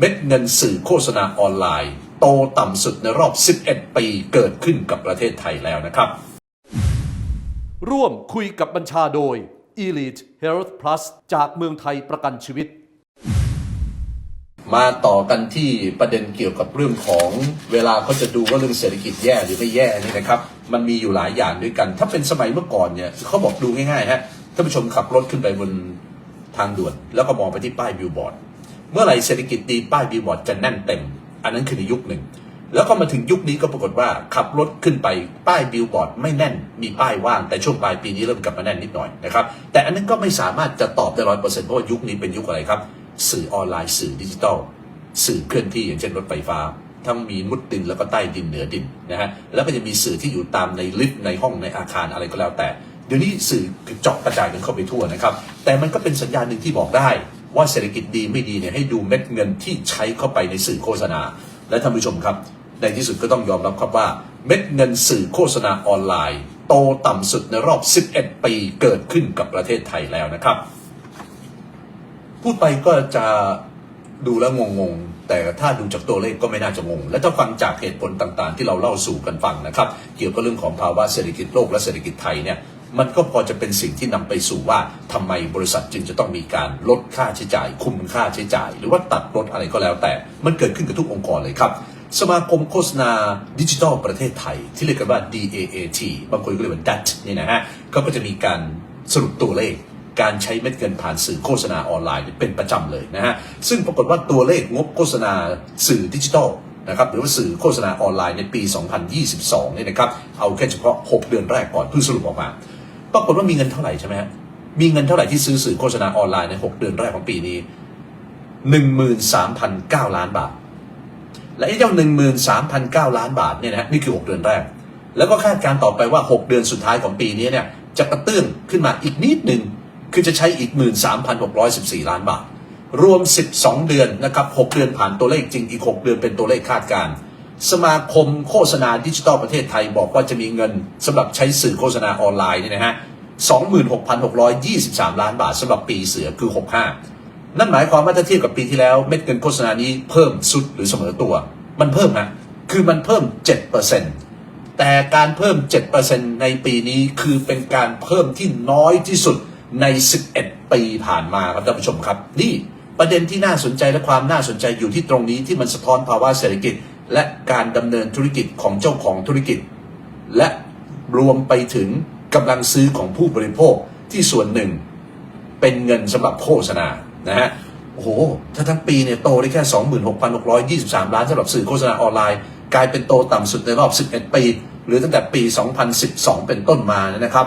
เม็ดเงินสื่อโฆษณาออนไลน์ โตต่ำสุดในรอบ 11 ปีเกิดขึ้นกับประเทศไทยแล้วนะครับ ร่วมคุยกับบัญชาโดย Elite Health Plus จากเมืองไทยประกันชีวิต มาต่อกันที่ประเด็นเกี่ยวกับเรื่องของเวลาเขาจะดูว่าเรื่องเศรษฐกิจแย่หรือไม่แย่นี่นะครับ มันมีอยู่หลายอย่างด้วยกัน ถ้าเป็นสมัยเมื่อก่อนเนี่ยเขาบอกดูง่ายๆฮะท่านผู้ชมขับรถขึ้นไปบนทางด่วน แล้วก็มองไปที่ป้ายบิลบอร์ด มื่อไหร่เศรษฐกิจดีป้ายบิลบอร์ดจะแน่นเต็ม อันนั้นคือในยุคหนึ่ง แล้วก็มาถึงยุคนี้ก็ปรากฏว่าขับรถขึ้นไปป้ายบิลบอร์ดไม่แน่น มีป้ายว่างแต่ช่วงปลายปีนี้เริ่มกลับมาแน่นนิดหน่อยนะครับแต่อันนั้นก็ไม่สามารถจะตอบได้ร้อยเปอร์เซ็นต์เพราะว่ายุคนี้เป็นยุคอะไรครับ สื่อออนไลน์สื่อดิจิทัลสื่อเคลื่อนที่อย่างเช่นรถไฟฟ้าทั้งมีมุดดินแล้วก็ใต้ดินเหนือดินนะฮะแล้วก็จะมีสื่อที่อยู่ตามในลิฟต์ในห้องในอาคารอะไรก็แล้วแต่ เดี๋ยวนี้สื่อเจาะกระจายกันเข้าไปทั่วนะครับ แต่มันก็เป็นสัญญาณหนึ่งที่บอกได้ ว่าเศรษฐกิจดีไม่ดีเนี่ยให้ดูเม็ดเงินที่ใช้เข้าไปในสื่อโฆษณา และท่านผู้ชมครับ ในที่สุดก็ต้องยอมรับครับว่าเม็ดเงินสื่อโฆษณาออนไลน์ โตต่ำสุดในรอบ 11 ปีเกิดขึ้นกับประเทศไทยแล้วนะครับ พูดไปก็จะดูแล้วงงๆ แต่ถ้าดูจากตัวเลขก็ไม่น่าจะงง และถ้าฟังจากเหตุผลต่างๆ ที่เราเล่าสู่กันฟังนะครับ เกี่ยวกับเรื่องของภาวะเศรษฐกิจโลกและเศรษฐกิจไทยเนี่ย มันก็พอจะเป็นสิ่งที่นำไปสู่ว่าทำไมบริษัทจึงจะต้องมีการลดค่าใช้จ่าย คุมค่าใช้จ่าย หรือว่าตัดลดอะไรก็แล้วแต่ มันเกิดขึ้นกับทุกองค์กรเลยครับ สมาคมโฆษณาดิจิทัลประเทศไทย ที่เรียกกันว่า DAAT บางคนก็เรียกว่า DAT นี่นะฮะเขาก็จะมีการสรุปตัวเลขการใช้เม็ดเงินผ่านสื่อโฆษณาออนไลน์เป็นประจำเลยนะฮะ ซึ่งปรากฏว่าตัวเลขงบโฆษณาสื่อดิจิทัลนะครับหรือว่าสื่อโฆษณาออนไลน์ในปี 2022 เนี่ยนะครับ เอาแค่เฉพาะ 6 เดือนแรกก่อนเพิ่งสรุปออกมา ปรากฏว่ามีเงินเท่าไหร่ใช่ไหมฮะมีเงินเท่าไหร่ที่ซื้อสื่อโฆษณาออนไลน์ใน 6 เดือนแรกของปีนี้ 13,009 ล้านบาท และไอ้เจ้า 13,009 ล้านบาทเนี่ยนะฮะนี่คือ 6 เดือนแรก แล้วก็คาดการณ์ต่อไปว่า 6 เดือนสุดท้ายของปีนี้เนี่ยจะกระตื้องขึ้นมาอีกนิดหนึ่งคือจะใช้อีก 13,614 ล้านบาท รวม 12 เดือนนะครับ 6 เดือนผ่านตัวเลขจริงอีก 6 เดือนเป็นตัวเลขคาดการณ์ สมาคมโฆษณาดิจิทัลประเทศไทยบอกว่าจะมีเงินสำหรับใช้สื่อโฆษณาออนไลน์เนี่ยนะฮะ 26,623 ล้านบาทสำหรับปีเสือคือ 65 นั่นหมายความว่าถ้าเทียบกับปีที่แล้วเม็ดเงินโฆษณานี้เพิ่มสุดหรือเสมอตัว มันเพิ่มนะคือมันเพิ่ม 7%แต่การเพิ่ม 7%ในปีนี้คือเป็นการเพิ่มที่น้อยที่สุดใน 11 ปีผ่านมาครับท่านผู้ชมครับ นี่ประเด็นที่น่าสนใจและความน่าสนใจอยู่ที่ตรงนี้ที่มันสะท้อนภาวะเศรษฐกิจ และการดำเนินธุรกิจของเจ้าของธุรกิจ และรวมไปถึงกำลังซื้อของผู้บริโภคที่ส่วนหนึ่ง เป็นเงินสำหรับโฆษณานะฮะโอ้โห ถ้าทั้งปีเนี่ยโตได้แค่ 26,623 ล้านสำหรับสื่อโฆษณาออนไลน์ กลายเป็นโตต่ำสุดในรอบ 11 ปี หรือตั้งแต่ปี 2012 เป็นต้นมานะครับ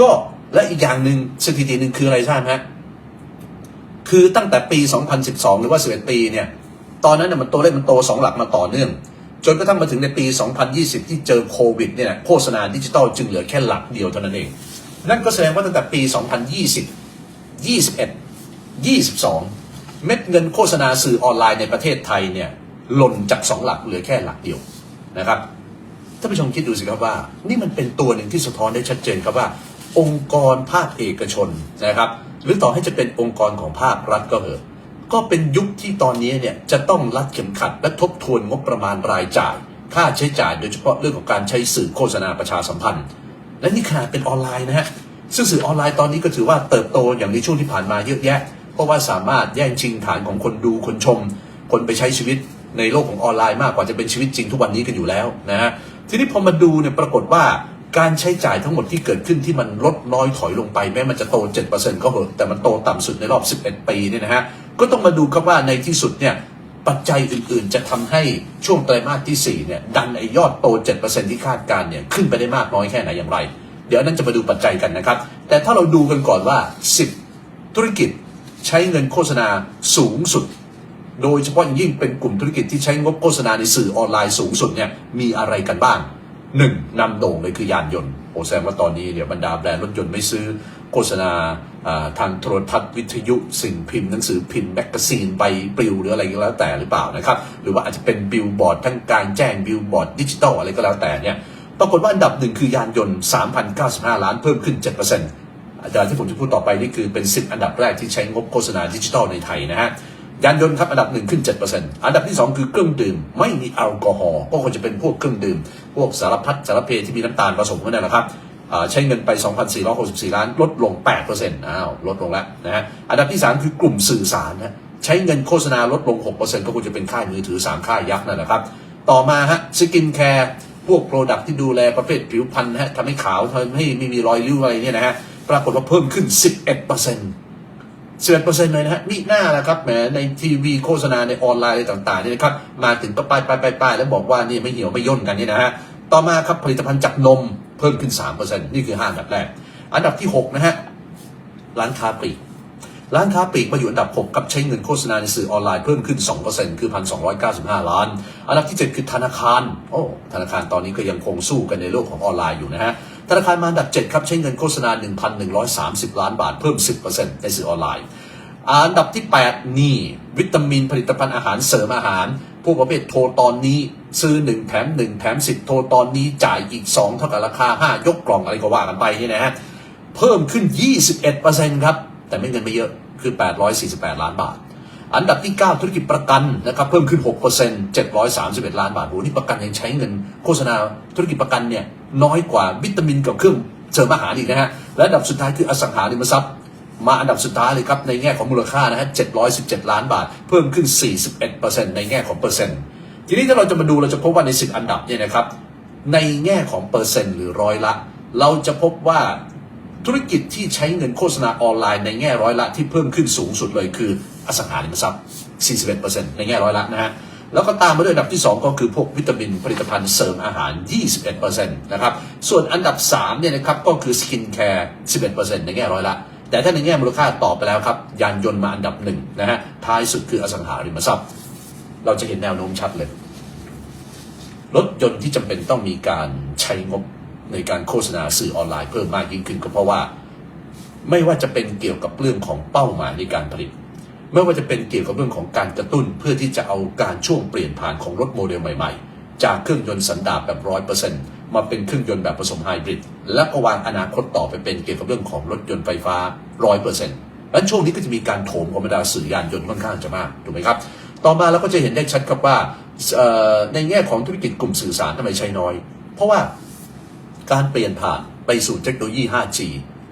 ก็และอีกอย่างหนึ่งสถิติหนึ่งคืออะไรทราบไหมฮะคือตั้งแต่ปี 2012 หรือว่า 11 ปีเนี่ย ตอนนั้นน่ะมันตัวเลขมันโต2หลักมาต่อเนื่อง จนกระทั่งมาถึงในปี 2020 ที่เจอโควิดเนี่ยโฆษณาดิจิตอลจึงเหลือแค่หลักเดียวเท่านั้นเอง นั่นก็แสดงว่าตั้งแต่ปี 2020 21 22 เม็ดเงินโฆษณาสื่อออนไลน์ในประเทศไทยเนี่ยหล่นจาก2หลักเหลือแค่หลักเดียวนะครับท่านผู้ชมคิดดูสิครับว่า นี่มันเป็นตัวหนึ่งที่สะท้อนได้ชัดเจนครับว่า องค์กรภาคเอกชนนะครับ หรือต่อให้จะเป็นองค์กรของภาครัฐก็เถอะ ก็เป็นยุคที่ตอนนี้เนี่ยจะต้องรัดเข็มขัดและทบทวนงบประมาณรายจ่าย ค่าใช้จ่ายโดยเฉพาะเรื่องของการใช้สื่อโฆษณาประชาสัมพันธ์ และนี่ขนาดเป็นออนไลน์นะฮะซึ่งสื่อออนไลน์ตอนนี้ก็ถือว่าเติบโตอย่างในช่วงที่ผ่านมาเยอะแยะ เพราะว่าสามารถแย่งชิงฐานของคนดูคนชม คนไปใช้ชีวิตในโลกของออนไลน์มากกว่าจะเป็นชีวิตจริงทุกวันนี้กันอยู่แล้วนะฮะทีนี้พอมาดูเนี่ยปรากฏว่าการใช้จ่ายทั้งหมดที่เกิดขึ้นที่มันลดน้อยถอยลงไปแม้มันจะโต 7%ก็เหอะแต่มันโตต่ำสุดในรอบ 11 ปีเนี่ยนะฮะ ก็ต้องมาดูครับว่าในที่สุดเนี่ยปัจจัยอื่นๆ จะทำให้ช่วงไตรมาสที่4เนี่ยดันไอยอดโต 7%ที่คาดการณ์เนี่ยขึ้นไปได้มากน้อยแค่ไหนอย่างไร เดี๋ยวนั้นจะมาดูปัจจัยกันนะครับ แต่ถ้าเราดูกันก่อนว่า 10 ธุรกิจใช้เงินโฆษณาสูงสุด โดยเฉพาะอย่างยิ่งเป็นกลุ่มธุรกิจที่ใช้งบโฆษณาในสื่อออนไลน์สูงสุดเนี่ยมีอะไรกันบ้างหนึ่งนำโด่งเลยคือยานยนต์โอ้แสดงว่าตอนนี้เนี่ยบรรดาแบรนด์รถยนต์ไม่ซื้อโฆษณา ทางโทรทัศน์วิทยุสิ่งพิมพ์หนังสือพิมพ์แมกกาซีนใบปลิวหรืออะไรก็แล้วแต่หรือเปล่านะครับ หรือว่าอาจจะเป็นบิลบอร์ดทั้งการแจ้งบิลบอร์ดดิจิตอลอะไรก็แล้วแต่เนี่ยปรากฏว่าอันดับหนึ่งคือยานยนต์ 3,095 ล้านเพิ่มขึ้น 7%อาจารย์ที่ผมจะพูดต่อไปนี่คือเป็น 10 อันดับแรกที่ใช้งบโฆษณาดิจิทัลในไทยนะฮะยานยนต์ครับอันดับหนึ่งขึ้น 7%อันดับที่ 2 คือเครื่องดื่ม ไม่มีแอลกอฮอล์ก็ควรจะเป็นพวกเครื่องดื่ม พวกสารพัดสารเพที่มีน้ำตาลผสมนั่นแหละครับ ใช้เงินไป 2,464 ล้าน ลดลง 8%อ้าว ลดลงแล้วนะฮะ อันดับที่ 3 คือกลุ่มสื่อสารนะ ใช้เงินโฆษณาลดลง 6%ก็ควรจะเป็นค่ายมือถือ 3 ค่ายยักษ์นั่นแหละครับ ต่อมาฮะ สกินแคร์พวกโปรดักที่ดูแลประเภทผิวพรรณนะฮะทำให้ขาวทำให้ไม่มีรอยริ้วอะไรเนี่ยนะฮะ ปรากฏว่าเพิ่มขึ้น 11%สิบเลยนะฮะนี่หน้าละครับแหมในทีวีโฆษณาในออนไลน์อะไรต่างๆเนี่ยนะครับ มาถึงป้ายป้ายป้ายป้ายแล้วบอกว่านี่ไม่เหี่ยวไม่ย่นกันนี่นะฮะ ต่อมาครับผลิตภัณฑ์จากนม เพิ่มขึ้น 3%นี่คือห้าอันดับแรก อันดับที่ 6 นะฮะ ร้านค้าปลีก ร้านค้าปลีกมาอยู่อันดับ 6 กับใช้เงินโฆษณาในสื่อออนไลน์เพิ่มขึ้น 2%คือ 1,295 ล้าน อันดับที่ 7 คือธนาคาร โอ้ ธนาคารตอนนี้ก็ยังคงสู้กันในโลกของออนไลน์อยู่นะฮะ ธนาคารมาอันดับ 7 ครับใช้เงินโฆษณา 1,130 ล้านบาทเพิ่ม 10%ในสื่อออนไลน์ อันดับที่ 8 นี่ วิตามินผลิตภัณฑ์อาหารเสริมอาหาร พวกประเภทโทรตอนนี้ ซื้อ1แถม1แถม10โทรตอนนี้จ่ายอีก2เท่ากับราคา5ยกกล่องอะไรก็ว่ากันไปนี่นะฮะเพิ่มขึ้น 21%ครับ แต่ไม่เงินไม่เยอะคือ 848 ล้านบาท อันดับที่ 9 ธุรกิจประกันนะครับเพิ่มขึ้น 6% 731 ล้านบาทโหนี่ประกันยังใช้เงินโฆษณาธุรกิจประกันเนี่ยน้อยกว่าวิตามินกับเครื่องเสริมอาหารอีกนะฮะและอันดับสุดท้ายคืออสังหาริมทรัพย์ มาอันดับสุดท้ายเลยครับ ในแง่ของมูลค่านะฮะ 717 ล้านบาท เพิ่มขึ้น 41%ในแง่ของเปอร์เซ็นต์ ทีนี้ถ้าเราจะมาดูเราจะพบว่าใน 10 อันดับเนี่ยนะครับ ในแง่ของเปอร์เซ็นต์หรือร้อยละ เราจะพบว่าธุรกิจที่ใช้เงินโฆษณาออนไลน์ในแง่ร้อยละที่เพิ่มขึ้นสูงสุดเลยคืออสังหาริมทรัพย์ 41%ในแง่ร้อยละนะฮะแล้วก็ตามมาด้วยอันดับที่ 2 ก็คือพวกวิตามินผลิตภัณฑ์เสริมอาหาร 21%นะครับ ส่วนอันดับ3เนี่ยนะครับก็คือสกินแคร์ 11%ในแง่ร้อยละ แต่ถ้าในแง่มูลค่าตอบไปแล้วครับ ยานยนต์มาอันดับหนึ่งนะฮะท้ายสุดคืออสังหาริมทรัพย์ เราจะเห็นแนวโน้มชัดเลย รถยนต์ที่จำเป็นต้องมีการใช้งบในการโฆษณาสื่อออนไลน์เพิ่มมากยิ่งขึ้นก็เพราะว่า ไม่ว่าจะเป็นเกี่ยวกับเรื่องของเป้าหมายในการผลิต ไม่ว่าจะเป็นเกี่ยวกับเรื่องของการกระตุ้น เพื่อที่จะเอาการช่วงเปลี่ยนผ่านของรถโมเดลใหม่ ๆ จากเครื่องยนต์สันดาปแบบร้อยเปอร์เซ็นต์ มาเป็นเครื่องยนต์แบบผสมไฮบริดและก็วางอนาคตต่อไปเป็นเกี่ยวกับเรื่องของรถยนต์ไฟฟ้าร้อยเปอร์เซ็นต์และช่วงนี้ก็จะมีการโถมของบรรดาสื่อยานยนต์ค่อนข้างจะมากถูกไหมครับ ต่อมาเราก็จะเห็นได้ชัดครับว่าในแง่ของธุรกิจกลุ่มสื่อสารทำไมใช้น้อย เพราะว่าการเปลี่ยนผ่านไปสู่เทคโนโลยี 5G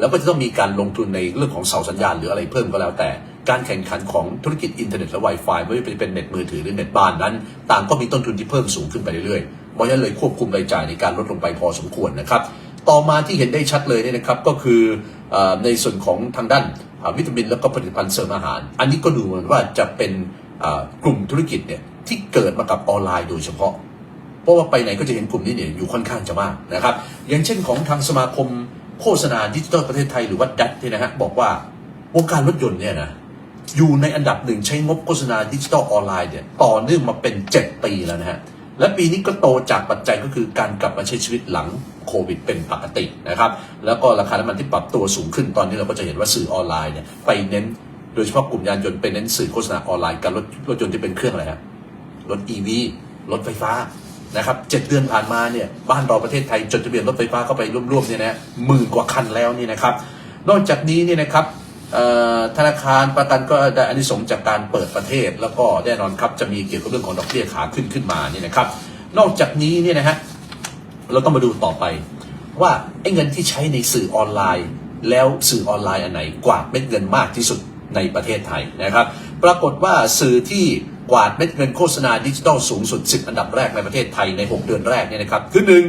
แล้วก็จะต้องมีการลงทุนในเรื่องของเสาสัญญาณหรืออะไรเพิ่มก็แล้วแต่ การแข่งขันของธุรกิจอินเทอร์เน็ตและ Wi-Fi ไม่ว่าจะเป็นเน็ตมือถือหรือเน็ตบ้านนั้น ต่างก็มีต้นทุนที่เพิ่มสูงขึ้นไปเรื่อยๆ ราะฉะนั้นเลยควบคุมรายจ่ายในการลดลงไปพอสมควรนะครับ ต่อมาที่เห็นได้ชัดเลยเนี่ยนะครับก็คืออในส่วนของทางด้านวิตามินแล้วก็ผลิตภัณฑ์เสริมอาหาร อันนี้ก็ดูเหมือนว่าจะเป็นกลุ่มธุรกิจเนี่ยที่เกิดมากับออนไลน์โดยเฉพาะ เพราะว่าไปไหนก็จะเห็นกลุ่มนี้เนี่ยอยู่ค่อนข้างจะมากนะครับ อย่างเช่นของทางสมาคมโฆษณาดิจิทัลประเทศไทยหรือว่าดัตเนี่ยนะฮะบอกว่าวงการรถยนต์เนี่ยนะอยู่ในอันดับหนึ่งใช้งบโฆษณาดิจิทัลออนไลน์เนี่ยต่อเนื่องมาเป็น 7 ปีแล้วนะฮะ และปีนี้ก็โตจากปัจจัยก็คือการกลับมาใช้ชีวิตหลังโควิดเป็นปกตินะครับแล้วก็ราคาน้ำมันที่ปรับตัวสูงขึ้นตอนนี้เราก็จะเห็นว่าสื่อออนไลน์เนี่ยไปเน้นโดยเฉพาะกลุ่มยานยนต์ไปเน้นสื่อโฆษณาออนไลน์กับรถรถยนต์ที่เป็นเครื่องอะไรฮะรถ EV รถไฟฟ้านะครับเจ็ดเดือนผ่านมาเนี่ยบ้านเราประเทศไทยจดทะเบียนรถไฟฟ้าเข้าไปร่วมๆเนี่ยนะหมื่นกว่าคันแล้วนี่นะครับ นอกจากนี้เนี่ยนะครับ ธนาคารประกันก็ได้อานิสงส์จากการเปิดประเทศ แล้วก็แน่นอนครับจะมีเกี่ยวกับเรื่องของดอกเบี้ยขาขึ้นขึ้นมานี่นะครับ นอกจากนี้เนี่ยนะฮะเราต้องมาดูต่อไป ว่าไอ้เงินที่ใช้ในสื่อออนไลน์ แล้วสื่อออนไลน์อันไหนกวาดเม็ดเงินมากที่สุดในประเทศไทยนะครับ ปรากฏว่าสื่อที่กวาดเม็ดเงินโฆษณาดิจิทัลสูงสุด 10 อันดับแรกในประเทศไทยใน 6 เดือนแรกเนี่ยนะครับ คือหนึ่ง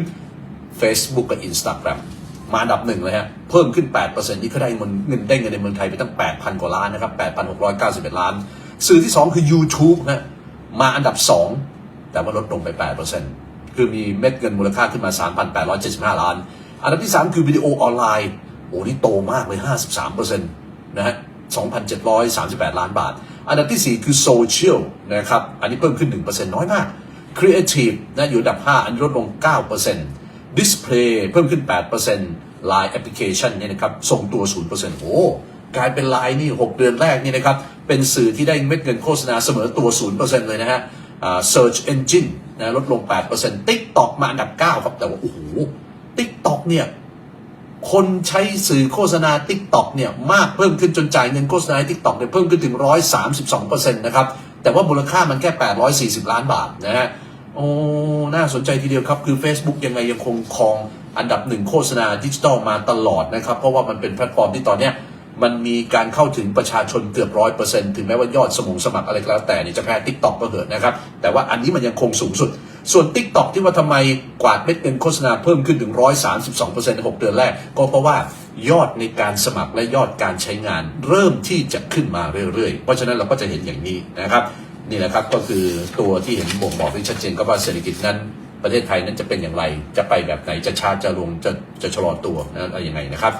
Facebook กับ Instagram มาอันดับหนึ่งเลยฮะ เพิ่มขึ้น 8%นี่เขาได้เงินเงินได้เงินในเมืองไทยไปตั้ง 8,000 กว่าล้านนะครับ 8,691 ล้าน สื่อที่ 2 คือ YouTube ฮะ มาอันดับ 2 แต่ว่าลดลงไป 8%คือมีเม็ดเงินมูลค่าขึ้นมา 3,875 ล้าน อันดับที่ 3 คือวิดีโอออนไลน์ โอ้นี่โตมากเลย 53%นะฮะ 2,738 ล้านบาท อันดับทีสี่4 คือโซเชียลนะครับ อันนี้เพิ่มขึ้น 1%น้อยมาก Creative นะอยู่อันดับ 5 อันนี้ลดลง 9% Display เพิ่มขึ้น 8% Line Application เนี่ยนะครับทรงตัว 0%โอ้กลายเป็น Line นี่ 6 เดือนแรกนี่นะครับ เป็นสื่อที่ได้เม็ดเงินโฆษณาเสมอตัว 0%เลยนะฮะอ่า Search Engine นะลดลง 8% TikTok มาอันดับ 9 ครับ แต่ว่า โอ้โห TikTok เนี่ย คนใช้สื่อโฆษณา t ิ k t o k เนี่ยมากเพิ่มขึ้นจนจ่ายเงินโฆษณา t ิ k t o k เนี่ยเพิ่มขึ้นถึง 132%นะครับแต่ว่ามูลค่ามันแค่ 840 ล้านบาทนะฮะ โอ้น่าสนใจทีเดียวครับ คือ Facebook ยังไงยังคงครองอันดับหนึ่งโฆษณาดิจิทัลมาตลอดนะครับ เพราะว่ามันเป็นแพลตฟอร์มที่ตอนเนี้ยมันมีการเข้าถึงประชาชนเกือบร้อยเปอร์เซ็นต์ถึงแม้ว่ายอดสมงสมัครอะไรก็แล้วแต่เนี่ยจะแพ้ทิกตอกก็เถอะนะครับ แต่ว่าอันนี้มันยังคงสูงสุด ส่วน t ิ k t o k ที่ว่าทำไมกวาดเม็ดเงินโฆษณาเพิ่มขึ้นถึง 132%ใน 6 เดือนแรก ก็เพราะว่ายอดในการสมัครและยอดการใช้งาน เริ่มที่จะขึ้นมาเรื่อยๆ เพราะฉะนั้นเราก็จะเห็นอย่างนี้นะครับ นี่แหละครับก็คือตัวที่เห็นบ่งบอกที่ชัดเจนก็ว่าเศรษฐกิจนั้นประเทศไทยนั้นจะเป็นอย่างไร จะไปแบบไหนจะชาจะลงจะจะชะลอตัวนะอะไรยังไงนะครับ